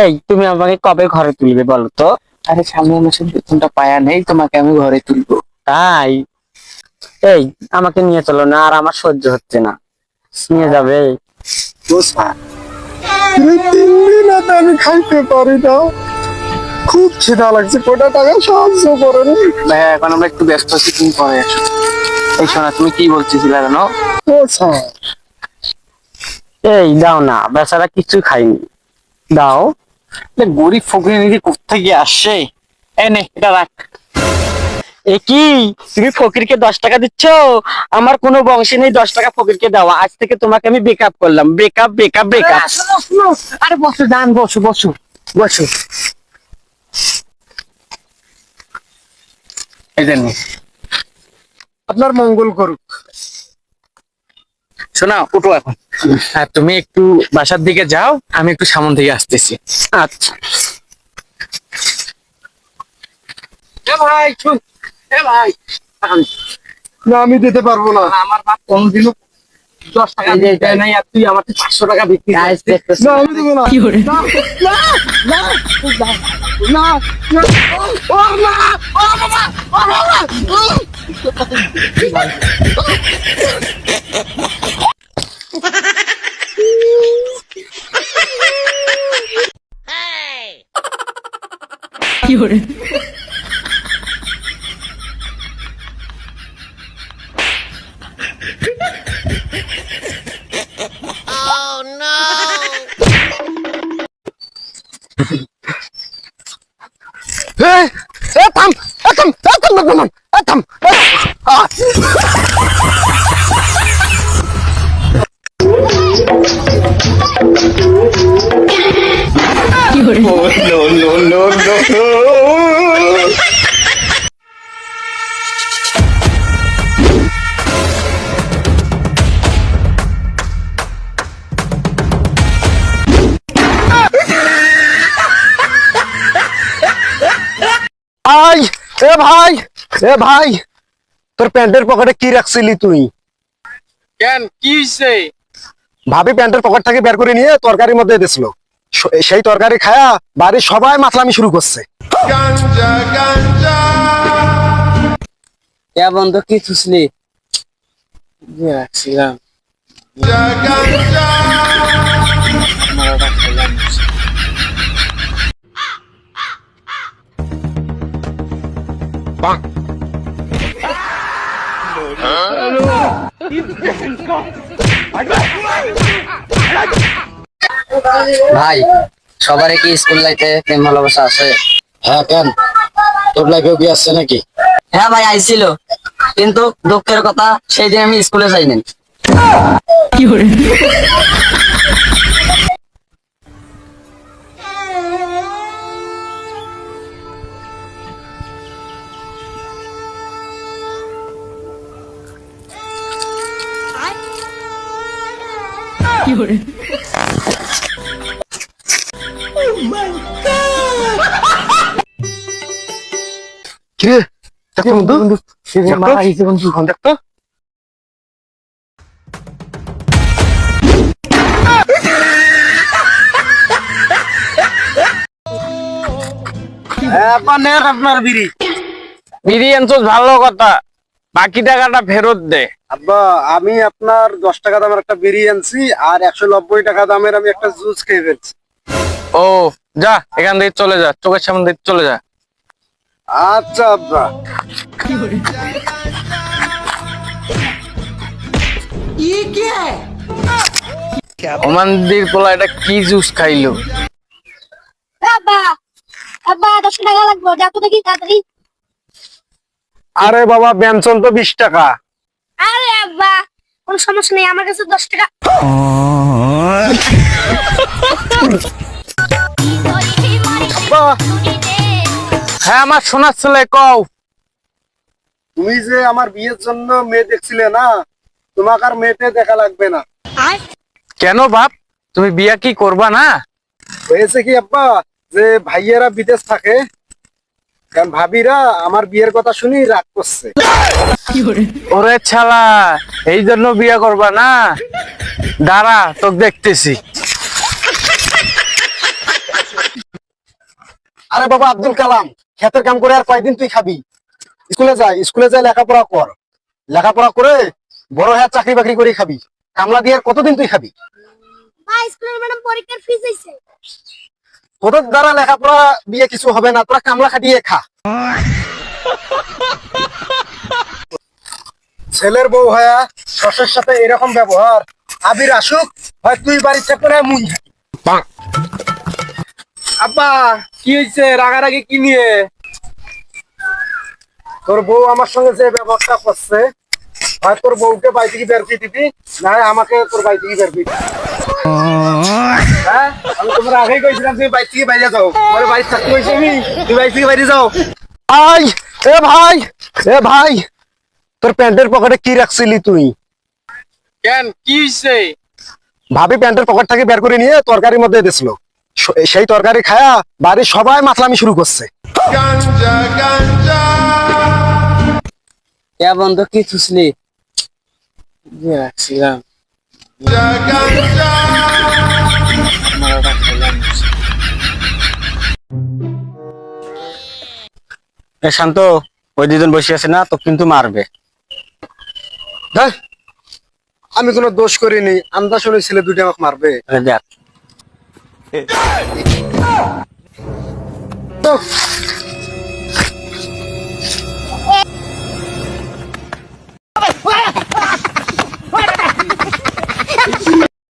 এই তুমি আমাকে কবে ঘরে তুলবে বলো তো? আরে সামনের মাসের বেতনটা পায়া নেই তোমাকে আমি ঘরে তুলবো। তাই? এই আমাকে নিয়ে চলো না আর আমার সহ্য হচ্ছে না। নিয়ে যাবে। আমি খাইতে পারি না। খুব খিদা লাগছে কোটা টাকা সাহায্য করেন। ভাইয়া এখন আমরা একটু ব্যস্ত আছি তুমি পরে আসো এই শোনা তুমি কি বলতেছিলে জানো? ও স্যার। এই দাও না বেচারা কিছু খাইনি দাও। গরিব ফকরি নিধি কোথেকে আসছে এই নে এটা রাখ। এ কি? তুমি ফকিরকে দশ টাকা দিচ্ছ? আমার কোনো বংশে নেই দশ টাকা ফকিরকে দেওয়া। আজ থেকে তোমাকে আমি বেকআপ করলাম। Breakup breakup breakup. আরে বসো দান বসো বসো। বসো। এই আপনার মঙ্গল করুক। শোনা উঠো এখন আর তুমি একটু বাসার দিকে যাও আমি একটু সামন থেকে আসতেছি আচ্ছা ভাই শুন ভাই না আমি দিতে পারব না আমার বাপ কোনদিনও দশ টাকা দিয়ে দেয় নাই আর তুই আমার পাঁচশো টাকা বিক্রি না আমি দেবো না না, না, না, না, না, ও, ও, না, ও, বাবা, ও, বাবা, ও। এ, এ ভাই তোর প্যান্টের পকেটে কি রাখছিলি তুই? কেন? কি হইছে? ভাবি প্যান্টের পকেট থেকে বের করে নিয়ে তরকারির মধ্যে দিছিল সেই তরকারি খায়া বাড়ির সবাই মাতলামি শুরু করছে। এ বন্ধু কি থুসলি রাখছিলাম। ভাই সবারই কি স্কুল লাইফে প্রেম ভালোবাসা আছে? হ্যাঁ কেন? তোর লাইফেও কি আসছে নাকি? হ্যাঁ ভাই আইছিল। কিন্তু দুঃখের কথা সেই দিন আমি স্কুলে যাইনি। কিরে? দেখো বন্ধু? মারা গেছে বন্ধু। দেখতো আপনার বিড়ি। বিড়ি আনছো ভালো কথা। বাকি টাকাটা ফেরত দে। আব্বা আমি আপনার দশ টাকা দামের একটা বিড়ি আনছি আর একশো নব্বই টাকা দামের আমি একটা জুস খেয়ে ফেলছি। ও যা এখান থেকে চলে যা চোখের সামনে থেকে চলে যা। আচ্ছা আব্বা। ওমানদির পোলা এটা কি জুস খাইলো? আব্বা আব্বা দশ টাকা লাগবে যা তো দেখি তাড়াতাড়ি। আরে বাবা ব্যঞ্চন তো বিশ টাকা। কোন সমস্যা নেই আমার কাছে দশ টাকা। হ্যাঁ আমার শোনার ছেলে কও। তুমি যে আমার বিয়ের জন্য মেয়ে দেখছিলে না তোমাকে আর মেয়েতে দেখা লাগবে না। কেন বাপ? তুমি বিয়া কি করবা না? হয়েছে কি আব্বা যে ভাইয়েরা বিদেশ থাকে কারণ ভাবিরা আমার বিয়ের কথা শুনি রাগ করছে। ওরে ছালা এই জন্য বিয়া করবা না? দাঁড়া তোকে দেখতেছি। আরে বাবা আব্দুল কালাম ক্ষেতের কাম করে আর কয়দিন তুই খাবি? স্কুলে যাই স্কুলে যাই লেখাপড়া কর। লেখাপড়া করে বড় হয়ে চাকরি বাকরি করে খাবি। কামলা দিয়ে আর কতদিন তুই খাবি? স্কুলের ম্যাডাম পরীক্ষার ফিস তোদের দ্বারা লেখাপড়া দিয়ে কিছু হবে না তোরা কামলা খাটিয়ে খা। ছেলের বউ হয়া শশের সাথে এরকম ব্যবহার। আবির আসুক হয় তুই বাড়ি থাকবে না মুই আব্বা কি হয়েছে রাগারাগি কি নিয়ে? তোর বউ আমার সঙ্গে যে ব্যবহারটা করছে হয় তোর বউকে বাড়ি থেকে বের করে দিবি না হয় আমাকে তোর বাড়ি থেকে বের করে দিবি। আমি তোমার আগেই কইছিলাম তুমি বাড়ি থেকে বাইরে যাও। তোমার বাড়ি থাকতে হয়েছে আমি তুমি বাড়ি থেকে বাইরে যাও। ভাই এ ভাই এ ভাই তোর প্যান্টের পকেটে কি রাখছিলি তুই? কেন কি হয়েছে ভাবি প্যান্টের পকেট থেকে বের করে নিয়ে তরকারির মধ্যে দিছিল। সেই তরকারি খায়া বাড়ির সবাই মাতলামি শুরু করছে। এ বন্ধু কি থুসলি রাখছিলাম? শান্ত ওই দুজন বসে আছে না তো কিন্তু মারবে। আমি কোনো দোষ করিনি আন্দাজ শুনে ছেলে দুটো আমাকে মারবে। দেখ।